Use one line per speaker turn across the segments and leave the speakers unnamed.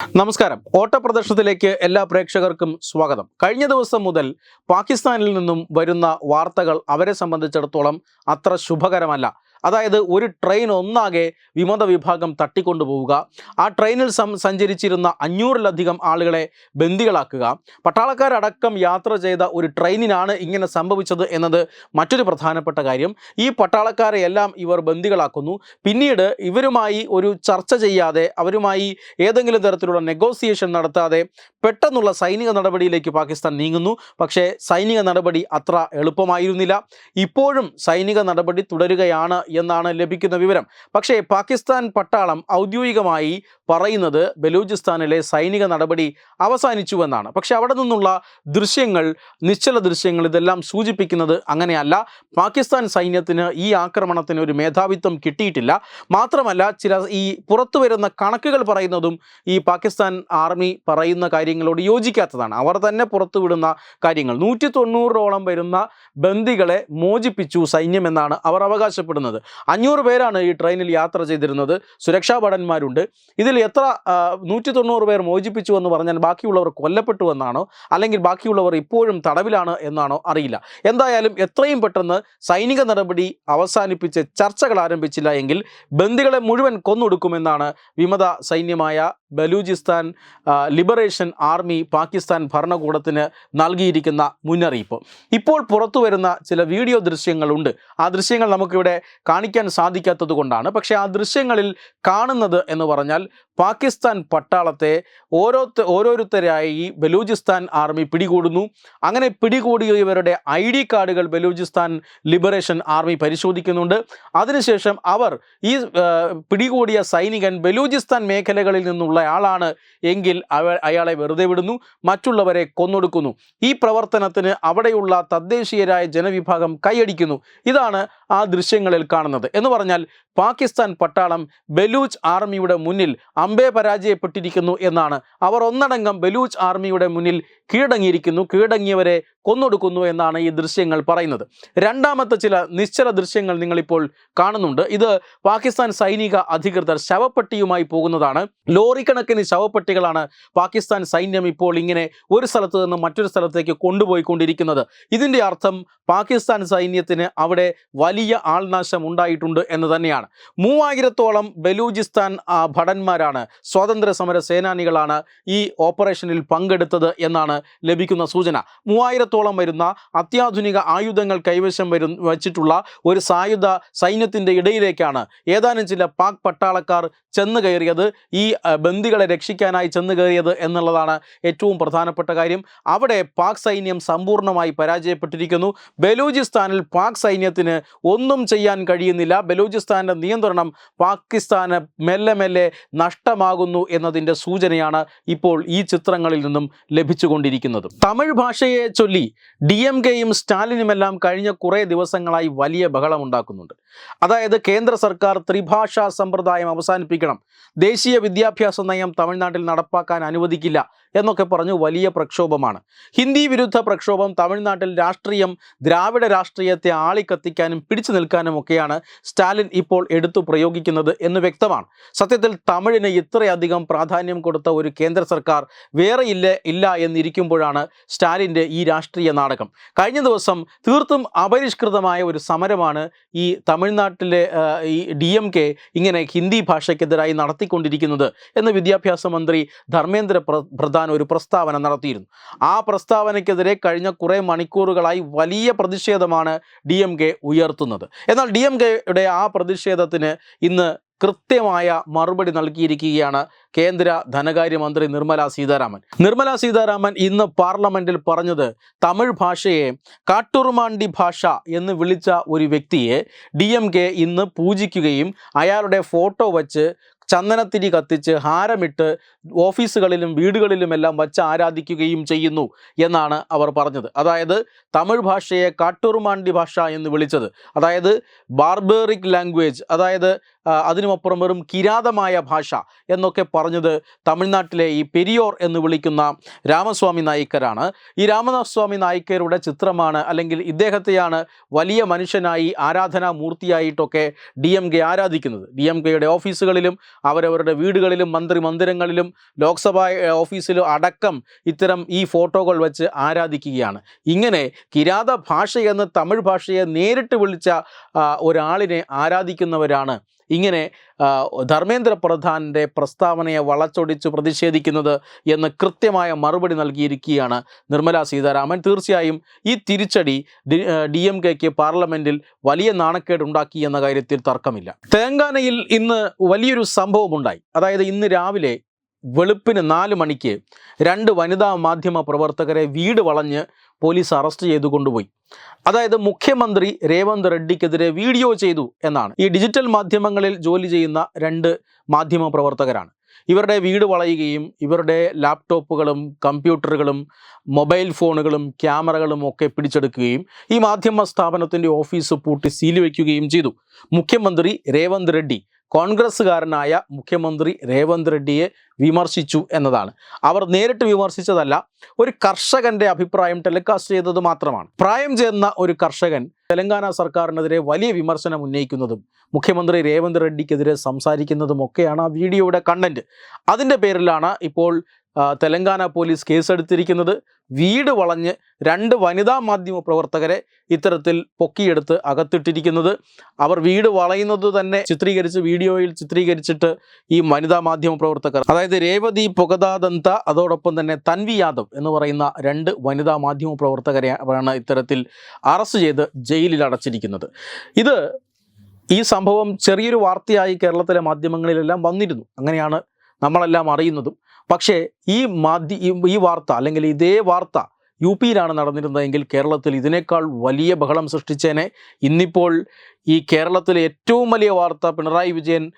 നമസ്കാരം. ഓട്ടപ്രദർശനത്തിലേക്ക് എല്ലാ പ്രേക്ഷകർക്കും സ്വാഗതം. കഴിഞ്ഞ ദിവസം മുതൽ പാകിസ്ഥാനിൽ നിന്നും വരുന്ന വാർത്തകൾ അവരെ സംബന്ധിച്ചിടത്തോളം അത്ര ശുഭകരമല്ല. അതായത് ഒരു ട്രെയിൻ ഒന്നാകെ വിമത വിഭാഗം തട്ടിക്കൊണ്ടുപോവുക. ആ ട്രെയിനിൽ സം സഞ്ചരിച്ചിരുന്ന അഞ്ഞൂറിലധികം ആളുകളെ ബന്ദികളാക്കുക. പട്ടാളക്കാരടക്കം യാത്ര ചെയ്ത ഒരു ട്രെയിനിനാണ് ഇങ്ങനെ സംഭവിച്ചത് എന്നത് മറ്റൊരു പ്രധാനപ്പെട്ട കാര്യം. ഈ പട്ടാളക്കാരെ എല്ലാം ഇവർ ബന്ദികളാക്കുന്നു. പിന്നീട് ഇവരുമായി ഒരു ചർച്ച ചെയ്യാതെ അവരുമായി ഏതെങ്കിലും തരത്തിലുള്ള നെഗോസിയേഷൻ നടത്താതെ പെട്ടെന്നുള്ള സൈനിക നടപടിയിലേക്ക് പാകിസ്ഥാൻ നീങ്ങുന്നു. പക്ഷേ സൈനിക നടപടി അത്ര എളുപ്പമായിരുന്നില്ല. ഇപ്പോഴും സൈനിക നടപടി തുടരുകയാണ് എന്നാണ് ലഭിക്കുന്ന വിവരം. പക്ഷേ പാകിസ്ഥാൻ പട്ടാളം ഔദ്യോഗികമായി പറയുന്നത് ബലൂചിസ്ഥാനിലെ സൈനിക നടപടി അവസാനിച്ചുവെന്നാണ്. പക്ഷെ അവിടെ നിന്നുള്ള ദൃശ്യങ്ങൾ നിശ്ചല ദൃശ്യങ്ങൾ ഇതെല്ലാം സൂചിപ്പിക്കുന്നത് അങ്ങനെയല്ല. പാകിസ്ഥാൻ സൈന്യത്തിന് ഈ ആക്രമണത്തിന് ഒരു മേധാവിത്വം കിട്ടിയിട്ടില്ല. മാത്രമല്ല ചില ഈ പുറത്തു വരുന്ന കണക്കുകൾ പറയുന്നതും ഈ പാകിസ്ഥാൻ ആർമി പറയുന്ന കാര്യങ്ങളോട് യോജിക്കാത്തതാണ്. അവർ തന്നെ പുറത്തുവിടുന്ന കാര്യങ്ങൾ. നൂറ്റി തൊണ്ണൂറോളം വരുന്ന ബന്ദികളെ മോചിപ്പിച്ചു സൈന്യമെന്നാണ് അവർ അവകാശപ്പെടുന്നത്. അഞ്ഞൂറ് പേരാണ് ഈ ട്രെയിനിൽ യാത്ര ചെയ്തിരുന്നത്. സുരക്ഷാ ഭടന്മാരുണ്ട്. ഇതിൽ എത്ര നൂറ്റി തൊണ്ണൂറ് പേർ മോചിപ്പിച്ചു എന്ന് പറഞ്ഞാൽ ബാക്കിയുള്ളവർ കൊല്ലപ്പെട്ടു എന്നാണോ? അല്ലെങ്കിൽ ബാക്കിയുള്ളവർ ഇപ്പോഴും തടവിലാണ് എന്നാണോ അറിയില്ല. എന്തായാലും എത്രയും പെട്ടെന്ന് സൈനിക നടപടി അവസാനിപ്പിച്ച് ചർച്ചകൾ ആരംഭിച്ചില്ല എങ്കിൽ ബന്ദികളെ മുഴുവൻ കൊന്നൊടുക്കുമെന്നാണ് വിമത സൈന്യമായ ബലൂചിസ്ഥാൻ ലിബറേഷൻ ആർമി പാകിസ്ഥാൻ ഭരണകൂടത്തിന് നൽകിയിരിക്കുന്ന മുന്നറിയിപ്പ്. ഇപ്പോൾ പുറത്തു വരുന്ന ചില വീഡിയോ ദൃശ്യങ്ങളുണ്ട്. ആ ദൃശ്യങ്ങൾ നമുക്കിവിടെ കാണിക്കാൻ സാധിക്കാത്തത് കൊണ്ടാണ്. പക്ഷേ ആ ദൃശ്യങ്ങളിൽ കാണുന്നത് എന്ന് പറഞ്ഞാൽ പാകിസ്ഥാൻ പട്ടാളത്തെ ഓരോ ഓരോരുത്തരായി ബലൂചിസ്ഥാൻ ആർമി പിടികൂടുന്നു. അങ്ങനെ പിടികൂടിയവരുടെ ഐ ഡി കാർഡുകൾ ബലൂചിസ്ഥാൻ ലിബറേഷൻ ആർമി പരിശോധിക്കുന്നുണ്ട്. അതിനുശേഷം അവർ ഈ പിടികൂടിയ സൈനികൻ ബലൂചിസ്ഥാൻ മേഖലകളിൽ നിന്നുള്ള ആളാണ് എങ്കിൽ അവ അയാളെ വെറുതെ വിടുന്നു മറ്റുള്ളവരെ കൊന്നൊടുക്കുന്നു. ഈ പ്രവർത്തനത്തിന് അവിടെയുള്ള തദ്ദേശീയരായ ജനവിഭാഗം കൈയടിക്കുന്നു. ഇതാണ് ആ ദൃശ്യങ്ങളിൽ കാണുന്നത്. എന്ന് പറഞ്ഞാൽ പാകിസ്ഥാൻ പട്ടാളം ബലൂച്ച് ആർമിയുടെ മുന്നിൽ അമ്പേ പരാജയപ്പെട്ടിരിക്കുന്നു എന്നാണ്. അവർ ഒന്നടങ്കം ബലൂച്ച് ആർമിയുടെ മുന്നിൽ കീഴടങ്ങിയിരിക്കുന്നു കീഴടങ്ങിയവരെ കൊന്നൊടുക്കുന്നു എന്നാണ് ഈ ദൃശ്യങ്ങൾ പറയുന്നത്. രണ്ടാമത്തെ ചില നിശ്ചല ദൃശ്യങ്ങൾ നിങ്ങളിപ്പോൾ കാണുന്നുണ്ട്. ഇത് പാകിസ്ഥാൻ സൈനിക അധികൃതർ ശവപ്പെട്ടിയുമായി പോകുന്നതാണ്. ലോറി കണക്കിന് ശവപ്പെട്ടികളാണ് പാകിസ്ഥാൻ സൈന്യം ഇപ്പോൾ ഇങ്ങനെ ഒരു സ്ഥലത്ത് നിന്ന് മറ്റൊരു സ്ഥലത്തേക്ക് കൊണ്ടുപോയിക്കൊണ്ടിരിക്കുന്നത്. ഇതിന്റെ അർത്ഥം പാകിസ്ഥാൻ സൈന്യത്തിന് അവിടെ വലിയ ആൾനാശം ഉണ്ടായിട്ടുണ്ട് എന്ന് തന്നെയാണ്. മൂവായിരത്തോളം ബലൂചിസ്ഥാൻ ഭടന്മാരാണ് സ്വാതന്ത്ര്യ സമര സേനാനികളാണ് ഈ ഓപ്പറേഷനിൽ പങ്കെടുത്തത് എന്നാണ് ലഭിക്കുന്ന സൂചന. മൂവായിരത്തോളം വരുന്ന അത്യാധുനിക ആയുധങ്ങൾ കൈവശം വരും വച്ചിട്ടുള്ള ഒരു സായുധ സൈന്യത്തിന്റെ ഇടയിലേക്കാണ് ഏതാനും ചില പാക് പട്ടാളക്കാർ ചെന്ന് കയറിയത്. ഈ ബന്ദികളെ രക്ഷിക്കാനായി ചെന്ന് കയറിയത് എന്നുള്ളതാണ് ഏറ്റവും പ്രധാനപ്പെട്ട കാര്യം. അവിടെ പാക് സൈന്യം സമ്പൂർണമായി പരാജയപ്പെട്ടിരിക്കുന്നു. ബലൂചിസ്ഥാനിൽ പാക് സൈന്യത്തിന് ഒന്നും ചെയ്യാൻ കഴിയുന്നില്ല. ബലൂചിസ്ഥാന്റെ നിയന്ത്രണം പാകിസ്ഥാന് മെല്ലെ മെല്ലെ നഷ്ടമാകുന്നു എന്നതിന്റെ സൂചനയാണ് ഇപ്പോൾ ഈ ചിത്രങ്ങളിൽ നിന്നും ലഭിച്ചുകൊണ്ടിരിക്കുന്നത്. തമിഴ് ഭാഷയെ ചൊല്ലി ഡി എം കെയും സ്റ്റാലിനുമെല്ലാം കഴിഞ്ഞ കുറേ ദിവസങ്ങളായി വലിയ ബഹളം ഉണ്ടാക്കുന്നുണ്ട് അതായത് കേന്ദ്ര സർക്കാർ ത്രിഭാഷാ സമ്പ്രദായം അവസാനിപ്പിക്കണം. ദേശീയ വിദ്യാഭ്യാസ നയം തമിഴ്നാട്ടിൽ നടപ്പാക്കാൻ അനുവദിക്കില്ല. എന്നൊക്കെ പറഞ്ഞ് വലിയ പ്രക്ഷോഭമാണ്. ഹിന്ദി വിരുദ്ധ പ്രക്ഷോഭം തമിഴ്നാട്ടിൽ രാഷ്ട്രീയം ദ്രാവിഡ രാഷ്ട്രീയത്തെ ആളിക്കത്തിക്കാനും പിടിച്ചു നിൽക്കാനും ഒക്കെയാണ് സ്റ്റാലിൻ ഇപ്പോൾ എടുത്തു പ്രയോഗിക്കുന്നത് എന്ന് വ്യക്തമാണ്. സത്യത്തിൽ തമിഴിന് ഇത്രയധികം പ്രാധാന്യം കൊടുത്ത ഒരു കേന്ദ്ര സർക്കാർ വേറെ ഇല്ല ഇല്ല എന്നിരിക്കുമ്പോഴാണ് സ്റ്റാലിന്റെ ഈ രാഷ്ട്രീയ നാടകം. കഴിഞ്ഞ ദിവസം തീർത്തും അപരിഷ്കൃതമായ ഒരു സമരമാണ് ഈ തമിഴ്നാട്ടിലെ ഈ ഡി എം കെ ഇങ്ങനെ ഹിന്ദി ഭാഷയ്ക്കെതിരായി നടത്തിക്കൊണ്ടിരിക്കുന്നത് എന്ന് വിദ്യാഭ്യാസ മന്ത്രി ധർമ്മേന്ദ്ര പ്ര പ്രധാൻ ഒരു പ്രസ്താവന നടത്തിയിരുന്നു. ആ പ്രസ്താവനയ്ക്കെതിരെ കഴിഞ്ഞ കുറേ മണിക്കൂറുകളായി വലിയ പ്രതിഷേധമാണ് ഡി എം കെ ഉയർത്തുന്നത്. എന്നാൽ ഡി എം കെയുടെ ആ പ്രതിഷേധത്തിന് ഇന്ന് കൃത്യമായ മറുപടി നൽകിയിരിക്കുകയാണ് കേന്ദ്ര ധനകാര്യമന്ത്രി നിർമ്മല സീതാരാമൻ. നിർമ്മല സീതാരാമൻ ഇന്ന് പാർലമെന്റിൽ പറഞ്ഞത് തമിഴ് ഭാഷയെ കാട്ടുറുമാണ്ടി ഭാഷ എന്ന് വിളിച്ച ഒരു വ്യക്തിയെ ഡി എം കെ ഇന്ന് പൂജിക്കുകയും അയാളുടെ ഫോട്ടോ വച്ച് ചന്ദനത്തിരി കത്തിച്ച് ഹാരമിട്ട് ഓഫീസുകളിലും വീടുകളിലുമെല്ലാം വച്ച് ആരാധിക്കുകയും ചെയ്യുന്നു എന്നാണ് അവർ പറഞ്ഞത്. അതായത് തമിഴ് ഭാഷയെ കാട്ടുറുമാണ്ടി ഭാഷ എന്ന് വിളിച്ചത്. അതായത് ബാർബറിക് ലാംഗ്വേജ് അതായത് അതിനുമപ്പുറം വെറും കിരാതമായ ഭാഷ എന്നൊക്കെ പറഞ്ഞത് തമിഴ്നാട്ടിലെ ഈ പെരിയോർ എന്ന് വിളിക്കുന്ന രാമസ്വാമി നായിക്കരാണ്. ഈ രാമസ്വാമി നായിക്കരുടെ ചിത്രമാണ് അല്ലെങ്കിൽ ഇദ്ദേഹത്തെയാണ് വലിയ മനുഷ്യനായി ആരാധനാ മൂർത്തിയായിട്ടൊക്കെ ഡി എം കെ ആരാധിക്കുന്നത്. ഡി എം കെയുടെ ഓഫീസുകളിലും അവരവരുടെ വീടുകളിലും മന്ത്രി മന്ദിരങ്ങളിലും ലോക്സഭാ ഓഫീസിലും അടക്കം ഇത്തരം ഈ ഫോട്ടോകൾ വെച്ച് ആരാധിക്കുകയാണ്. ഇങ്ങനെ കിരാത ഭാഷയെന്ന് തമിഴ് ഭാഷയെ നേരിട്ട് വിളിച്ച ഒരാളിനെ ആരാധിക്കുന്നവരാണ് ഇങ്ങനെ ധർമ്മേന്ദ്ര പ്രധാന്റെ പ്രസ്താവനയെ വളച്ചൊടിച്ച് പ്രതിഷേധിക്കുന്നത് എന്ന് കൃത്യമായ മറുപടി നൽകിയിരിക്കുകയാണ് നിർമ്മല സീതാരാമൻ. തീർച്ചയായും ഈ തിരിച്ചടി ഡി എം കെക്ക് പാർലമെന്റിൽ വലിയ നാണക്കേട് ഉണ്ടാക്കി എന്ന കാര്യത്തിൽ തർക്കമില്ല. തെലങ്കാനയിൽ ഇന്ന് വലിയൊരു സംഭവമുണ്ടായി. അതായത് ഇന്ന് രാവിലെ വെളുപ്പിന് നാല് മണിക്ക് രണ്ട് വനിതാ മാധ്യമ പ്രവർത്തകരെ വീട് വളഞ്ഞ് പോലീസ് അറസ്റ്റ് ചെയ്തു കൊണ്ടുപോയി. അതായത് മുഖ്യമന്ത്രി രേവന്ത് റെഡ്ഡിക്കെതിരെ വീഡിയോ ചെയ്തു എന്നാണ്. ഈ ഡിജിറ്റൽ മാധ്യമങ്ങളിൽ ജോലി ചെയ്യുന്ന രണ്ട് മാധ്യമ പ്രവർത്തകരാണ്. ഇവരുടെ വീട് വളയുകയും ഇവരുടെ ലാപ്ടോപ്പുകളും കമ്പ്യൂട്ടറുകളും മൊബൈൽ ഫോണുകളും ക്യാമറകളും ഒക്കെ പിടിച്ചെടുക്കുകയും ഈ മാധ്യമ സ്ഥാപനത്തിന്റെ ഓഫീസ് പൂട്ടി സീൽ വയ്ക്കുകയും ചെയ്തു. മുഖ്യമന്ത്രി രേവന്ത് റെഡ്ഡി കോൺഗ്രസ്സുകാരനായ മുഖ്യമന്ത്രി രേവന്ത് റെഡ്ഡിയെ വിമർശിച്ചു എന്നതാണ്. അവർ നേരിട്ട് വിമർശിച്ചതല്ല ഒരു കർഷകന്റെ അഭിപ്രായം ടെലികാസ്റ്റ് ചെയ്തത് മാത്രമാണ്. പ്രായം ചേർന്ന ഒരു കർഷകൻ തെലങ്കാന സർക്കാരിനെതിരെ വലിയ വിമർശനം ഉന്നയിക്കുന്നതും മുഖ്യമന്ത്രി രേവന്ത് റെഡ്ഡിക്കെതിരെ സംസാരിക്കുന്നതും ഒക്കെയാണ് ആ വീഡിയോയുടെ കണ്ടന്റ് അതിന്റെ പേരിലാണ് ഇപ്പോൾ തെലങ്കാന പോലീസ് കേസെടുത്തിരിക്കുന്നത് വീട് വളഞ്ഞ് രണ്ട് വനിതാ മാധ്യമ പ്രവർത്തകരെ ഇത്തരത്തിൽ പൊക്കിയെടുത്ത് അകത്തിട്ടിരിക്കുന്നത്. അവർ വീട് വളയുന്നത് തന്നെ ചിത്രീകരിച്ച് വീഡിയോയിൽ ചിത്രീകരിച്ചിട്ട് ഈ വനിതാ മാധ്യമ പ്രവർത്തകർ. അതായത് രേവതി പൊഗദാദന്ത അതോടൊപ്പം തന്നെ തൻവി യാദവ് എന്ന് പറയുന്ന രണ്ട് വനിതാ മാധ്യമ പ്രവർത്തകരെ ആണ് ഇത്തരത്തിൽ അറസ്റ്റ് ചെയ്ത് ജയിലിൽ അടച്ചിരിക്കുന്നത്. ഇത് ഈ സംഭവം ചെറിയൊരു വാർത്തയായി കേരളത്തിലെ മാധ്യമങ്ങളിലെല്ലാം വന്നിരുന്നു. അങ്ങനെയാണ് നമ്മളെല്ലാം അറിയുന്നതും. പക്ഷേ ഈ മാധ്യ ഈ- വാർത്ത അല്ലെങ്കിൽ ഇതേ വാർത്ത യു പിയിലാണ് നടന്നിരുന്നതെങ്കിൽ കേരളത്തിൽ ഇതിനേക്കാൾ വലിയ ബഹളം സൃഷ്ടിച്ചേനെ. ഇന്നിപ്പോൾ ഈ കേരളത്തിലെ ഏറ്റവും വലിയ വാർത്ത പിണറായി വിജയൻ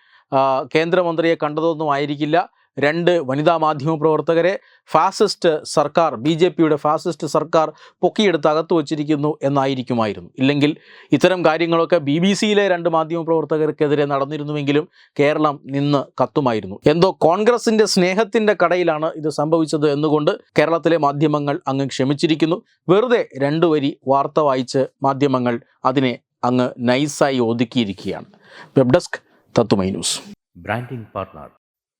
കേന്ദ്രമന്ത്രിയെ കണ്ടതൊന്നും ആയിരിക്കില്ല. രണ്ട് വനിതാ മാധ്യമ പ്രവർത്തകരെ ഫാസിസ്റ്റ് സർക്കാർ ബി ജെ പിയുടെ ഫാസിസ്റ്റ് സർക്കാർ പൊക്കിയെടുത്ത് അകത്ത് വച്ചിരിക്കുന്നു എന്നായിരിക്കുമായിരുന്നു. ഇല്ലെങ്കിൽ ഇത്തരം കാര്യങ്ങളൊക്കെ ബി ബി സിയിലെ രണ്ട് മാധ്യമ പ്രവർത്തകർക്കെതിരെ നടന്നിരുന്നുവെങ്കിലും കേരളം നിന്ന് കത്തുമായിരുന്നു. എന്തോ കോൺഗ്രസിന്റെ സ്നേഹത്തിന്റെ കടയിലാണ് ഇത് സംഭവിച്ചത് എന്നുകൊണ്ട് കേരളത്തിലെ മാധ്യമങ്ങൾ അങ്ങ് ക്ഷമിച്ചിരിക്കുന്നു. വെറുതെ രണ്ടു വരി വാർത്ത വായിച്ച് മാധ്യമങ്ങൾ അതിനെ അങ്ങ് നൈസായി ഒതുക്കിയിരിക്കുകയാണ്. വെബ് ഡെസ്ക് തത്തുമൈ news.
Branding partner